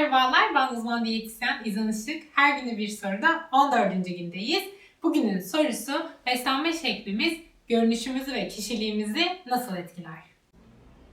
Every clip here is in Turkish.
merhabalar. Ben uzman diyetisyen İzan Işık. Her günü bir soruda 14. gündeyiz. Bugünün sorusu beslenme şeklimiz görünüşümüzü ve kişiliğimizi nasıl etkiler?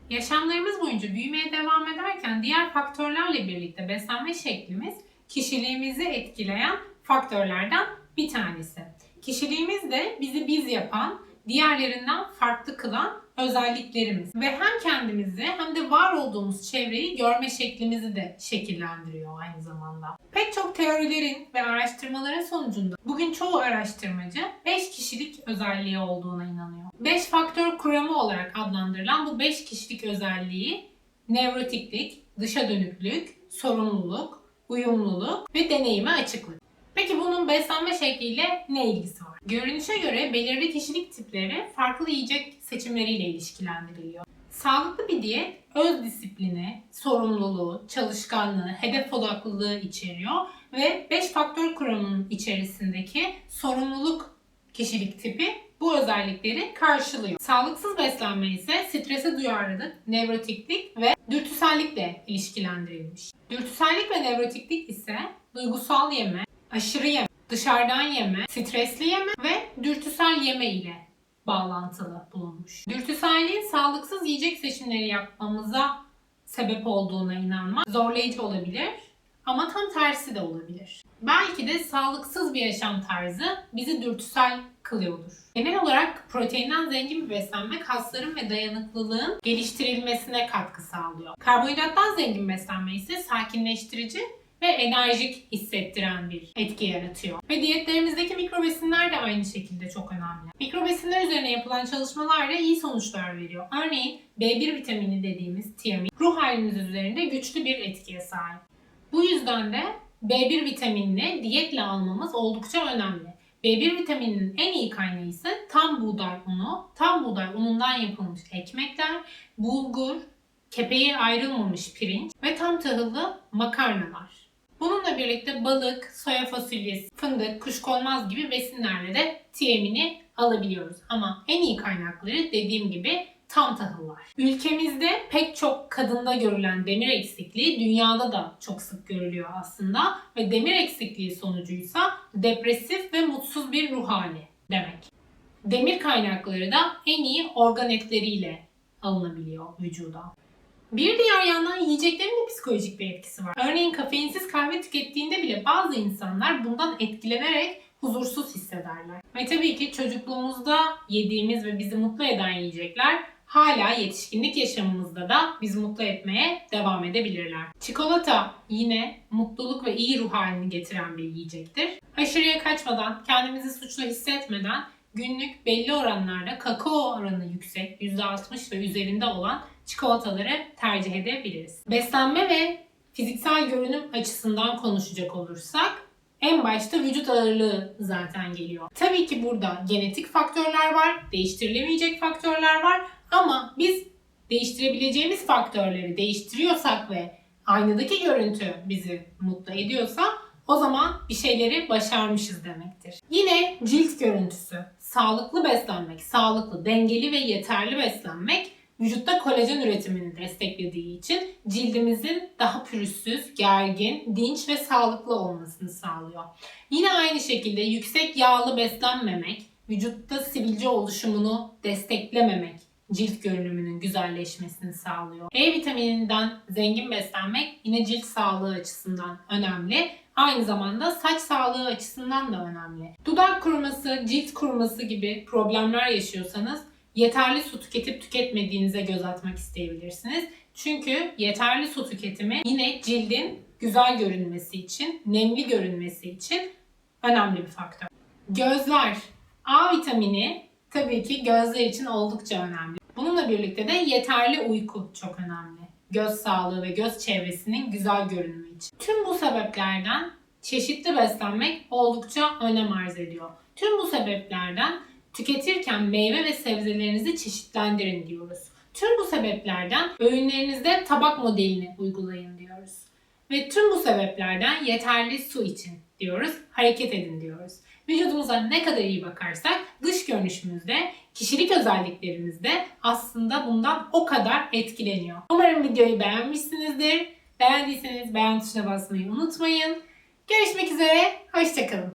Yaşamlarımız boyunca büyümeye devam ederken diğer faktörlerle birlikte beslenme şeklimiz kişiliğimizi etkileyen faktörlerden bir tanesi. Kişiliğimiz de bizi biz yapan, diğerlerinden farklı kılan özelliklerimiz ve hem kendimizi hem de var olduğumuz çevreyi görme şeklimizi de şekillendiriyor aynı zamanda. Pek çok teorilerin ve araştırmaların sonucunda bugün çoğu araştırmacı 5 kişilik özelliği olduğuna inanıyor. 5 faktör kuramı olarak adlandırılan bu 5 kişilik özelliği nevrotiklik, dışa dönüklük, sorumluluk, uyumluluk ve deneyime açıklık. Peki bunun beslenme şekliyle ne ilgisi var? Görünüşe göre belirli kişilik tipleri farklı yiyecek seçimleriyle ilişkilendiriliyor. Sağlıklı bir diyet öz disiplini, sorumluluğu, çalışkanlığı, hedef odaklılığı içeriyor ve 5 faktör kuramının içerisindeki sorumluluk kişilik tipi bu özellikleri karşılıyor. Sağlıksız beslenme ise strese duyarlılık, nevrotiklik ve dürtüsellikle ilişkilendirilmiş. Dürtüsellik ve nevrotiklik ise duygusal yeme, aşırı yeme, dışarıdan yeme, stresli yeme ve dürtüsel yeme ile bağlantılı bulunmuş. Dürtüselliğin sağlıksız yiyecek seçimleri yapmamıza sebep olduğuna inanmak zorlayıcı olabilir ama tam tersi de olabilir. Belki de sağlıksız bir yaşam tarzı bizi dürtüsel kılıyordur. Genel olarak proteinden zengin bir beslenme kasların ve dayanıklılığın geliştirilmesine katkı sağlıyor. Karbonhidrattan zengin beslenme ise sakinleştirici ve enerjik hissettiren bir etki yaratıyor. Ve diyetlerimizdeki mikrobesinler de aynı şekilde çok önemli. Mikrobesinler üzerine yapılan çalışmalarla iyi sonuçlar veriyor. Örneğin B1 vitamini dediğimiz tiamin ruh halimiz üzerinde güçlü bir etkiye sahip. Bu yüzden de B1 vitaminini diyetle almamız oldukça önemli. B1 vitamininin en iyi kaynağı ise tam buğday unu, tam buğday unundan yapılmış ekmekler, bulgur, kepeği ayrılmamış pirinç ve tam tahıllı makarnalar. Bununla birlikte balık, soya fasulyesi, fındık, kuşkonmaz gibi besinlerle de tiamini alabiliyoruz. Ama en iyi kaynakları dediğim gibi tam tahıllar. Ülkemizde pek çok kadında görülen demir eksikliği dünyada da çok sık görülüyor aslında ve demir eksikliği sonucuysa depresif ve mutsuz bir ruh hali demek. Demir kaynakları da en iyi organ etleriyle alınabiliyor vücuda. Bir diğer yandan yiyeceklerin de psikolojik bir etkisi var. Örneğin kafeinsiz kahve tükettiğinde bile bazı insanlar bundan etkilenerek huzursuz hissederler. Ve tabii ki çocukluğumuzda yediğimiz ve bizi mutlu eden yiyecekler hala yetişkinlik yaşamımızda da bizi mutlu etmeye devam edebilirler. Çikolata yine mutluluk ve iyi ruh halini getiren bir yiyecektir. Aşırıya kaçmadan, kendimizi suçlu hissetmeden günlük belli oranlarda kakao oranı yüksek, %60 ve üzerinde olan çikolataları tercih edebiliriz. Beslenme ve fiziksel görünüm açısından konuşacak olursak en başta vücut ağırlığı zaten geliyor. Tabii ki burada genetik faktörler var, değiştirilemeyecek faktörler var ama biz değiştirebileceğimiz faktörleri değiştiriyorsak ve aynadaki görüntü bizi mutlu ediyorsa o zaman bir şeyleri başarmışız demektir. Yine cilt görüntüsü. Sağlıklı beslenmek, sağlıklı, dengeli ve yeterli beslenmek vücutta kolajen üretimini desteklediği için cildimizin daha pürüzsüz, gergin, dinç ve sağlıklı olmasını sağlıyor. Yine aynı şekilde yüksek yağlı beslenmemek, vücutta sivilce oluşumunu desteklememek cilt görünümünün güzelleşmesini sağlıyor. E vitamininden zengin beslenmek yine cilt sağlığı açısından önemli. Aynı zamanda saç sağlığı açısından da önemli. Dudak kuruması, cilt kuruması gibi problemler yaşıyorsanız yeterli su tüketip tüketmediğinize göz atmak isteyebilirsiniz. Çünkü yeterli su tüketimi yine cildin güzel görünmesi için, nemli görünmesi için önemli bir faktör. Gözler. A vitamini tabii ki gözler için oldukça önemli. Bununla birlikte de yeterli uyku çok önemli. Göz sağlığı ve göz çevresinin güzel görünümü için. Tüm bu sebeplerden çeşitli beslenmek oldukça önem arz ediyor. Tüm bu sebeplerden tüketirken meyve ve sebzelerinizi çeşitlendirin diyoruz. Tüm bu sebeplerden öğünlerinizde tabak modelini uygulayın diyoruz. Ve tüm bu sebeplerden yeterli su için diyoruz, hareket edin diyoruz. Vücudumuza ne kadar iyi bakarsak dış görünüşümüzde, kişilik özelliklerimizde aslında bundan o kadar etkileniyor. Umarım videoyu beğenmişsinizdir. Beğendiyseniz beğen tuşuna basmayı unutmayın. Görüşmek üzere, hoşçakalın.